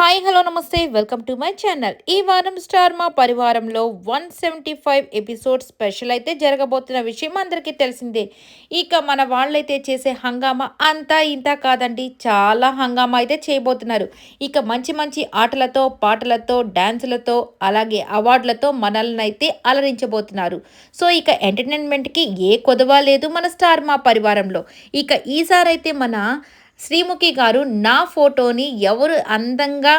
Hi hello నమస్తే welcome to my channel ఈ వారం star Maa పరివారంలో one seventy five episode special అయితే జరగబోతున్న విషయం అందరికీ తెలిసిందే. ఇక మన వాళ్ళైతే చేసే హంగామా అంతా ఇంత కాదండి. చాలా హంగామా అయితే చేయబోతున్నారు. ఇక మంచి మంచి ఆటలతో పాటలతో డ్యాన్సులతో అలాగే అవార్డులతో మనల్ని అయితే అలరించబోతున్నారు. సో ఇక ఎంటర్టైన్మెంట్కి ఏ కొదవ లేదు మన స్టార్ మా పరివారంలో. ఇక ఈసారి అయితే మన శ్రీముఖి గారు నా ఫోటోని ఎవరు అందంగా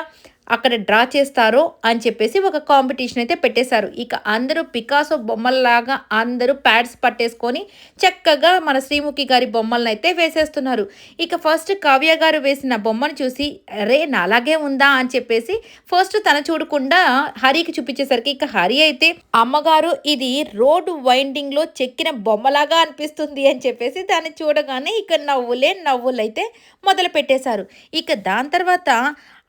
అక్కడ డ్రా చేస్తారో అని చెప్పేసి ఒక కాంపిటీషన్ అయితే పెట్టేశారు. ఇక అందరూ పికాసో బొమ్మల్లాగా అందరూ ప్యాడ్స్ పట్టేసుకొని చక్కగా మన శ్రీముఖి గారి బొమ్మలను అయితే వేసేస్తున్నారు. ఇక ఫస్ట్ కావ్య గారు వేసిన బొమ్మను చూసి రే నాలాగే ఉందా? అని చెప్పేసి ఫస్ట్ తన చూడకుండా హరికి చూపించేసరికి ఇక హరి అయితే అమ్మగారు ఇది రోడ్డు వైండింగ్లో చెక్కిన బొమ్మలాగా అనిపిస్తుంది అని చెప్పేసి దాన్ని చూడగానే ఇక నవ్వులే నవ్వులైతే మొదలు పెట్టేశారు ఇక దాని తర్వాత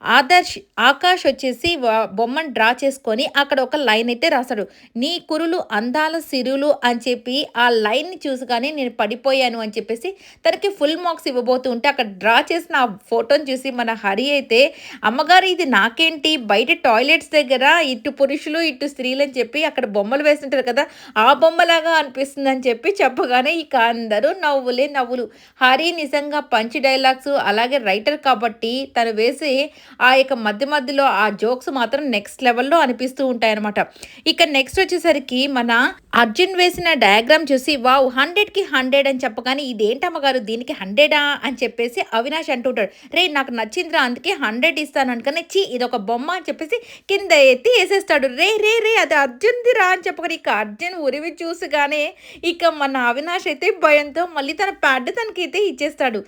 ఆదర్శ్ ఆకాష్ వచ్చేసి బొమ్మను డ్రా చేసుకొని అక్కడ ఒక లైన్ అయితే రాశాడు. నీ కురులు అందాల సిరులు అని చెప్పి ఆ లైన్ని చూసగానే నేను పడిపోయాను అని చెప్పేసి తనకి ఫుల్ మార్క్స్ ఇవ్వబోతూ ఉంటే అక్కడ డ్రా చేసిన ఆ ఫోటోని చూసి మన హరి అయితే అమ్మగారు ఇది నాకేంటి? బయట టాయిలెట్స్ దగ్గర ఇటు పురుషులు ఇటు స్త్రీలు అని చెప్పి అక్కడ బొమ్మలు వేస్తుంటారు కదా ఆ బొమ్మలాగా అనిపిస్తుంది అని చెప్పి చెప్పగానే ఇక అందరూ నవ్వులే నవ్వులు. హరి నిజంగా పంచి డైలాగ్స్ అలాగే రైటర్ కాబట్టి తను వేసి ఆ యొక్క మధ్య మధ్యలో ఆ జోక్స్ మాత్రం నెక్స్ట్ లెవెల్లో అనిపిస్తూ ఉంటాయన్నమాట. ఇక నెక్స్ట్ వచ్చేసరికి మన అర్జున్ వేసిన డయాగ్రామ్ చూసి వావ్ హండ్రెడ్కి హండ్రెడ్ అని చెప్పగానే ఇదేంటమ్మగారు దీనికి హండ్రెడా అని చెప్పేసి అవినాష్ అంటుంటాడు రే నాకు నచ్చిందిరా అందుకే హండ్రెడ్ ఇస్తాను అనుకనే చీ ఇది ఒక బొమ్మ అని చెప్పేసి కింద ఎత్తి వేసేస్తాడు. రే రే రే అది అర్జున్ది రా అని చెప్పగానే ఇక అర్జున్ ఉరివి చూసిగానే ఇక మన అవినాష్ అయితే భయంతో మళ్ళీ తన ప్యాడ్ తనకైతే ఇచ్చేస్తాడు.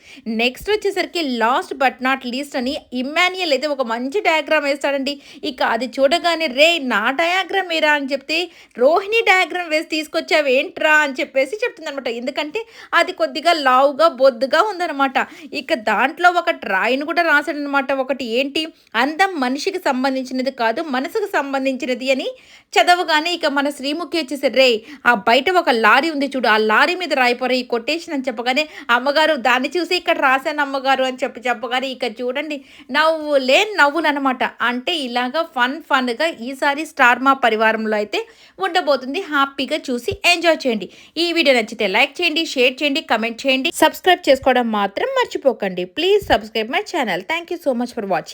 నెక్స్ట్ వచ్చేసరికి లాస్ట్ బట్ నాట్ లీస్ట్ అని ఇమ్మాన్యుయల్ అయితే ఒక మంచి డయాగ్రామ్ వేస్తాడండి. ఇక అది చూడగానే రే నా డయాగ్రామ్ ఏరా? అని చెప్తే రోహిణి డయాగ్రామ్ వేసి తీసుకొచ్చావు ఏంట్రా? అని చెప్పేసి చెప్తుందనమాట. ఎందుకంటే అది కొద్దిగా లావుగా బొద్దుగా ఉందనమాట. ఇక దాంట్లో ఒక డ్రాయిన్ కూడా రాశాడనమాట. ఒకటి ఏంటి? అందం మనిషికి సంబంధించినది కాదు మనసుకు సంబంధించినది అని చదవగానే ఇక మన శ్రీముఖి వచ్చేసి రే ఆ బయట ఒక లారీ ఉంది చూడు ఆ లారీ మీద రాయిపోరా ఈ కొటేషన్ అని చెప్పగానే అమ్మగారు దాన్ని చూసి ఇక్కడ రాశాను అమ్మగారు అని చెప్పి చెప్పగానే ఇక చూడండి నవ్వులే నవ్వులే నవ్వులనమాట అంటే ఇలాగా ఫన్ ఫన్గా ఈసారి స్టార్ మా పరివారంలో అయితే ఉండబోతుంది. హ్యాపీగా చూసి ఎంజాయ్ చేయండి. ఈ వీడియో నచ్చితే లైక్ చేయండి షేర్ చేయండి కమెంట్ చేయండి. సబ్స్క్రైబ్ చేసుకోవడం మాత్రం మర్చిపోకండి. Please subscribe my channel. Thank so much for watching.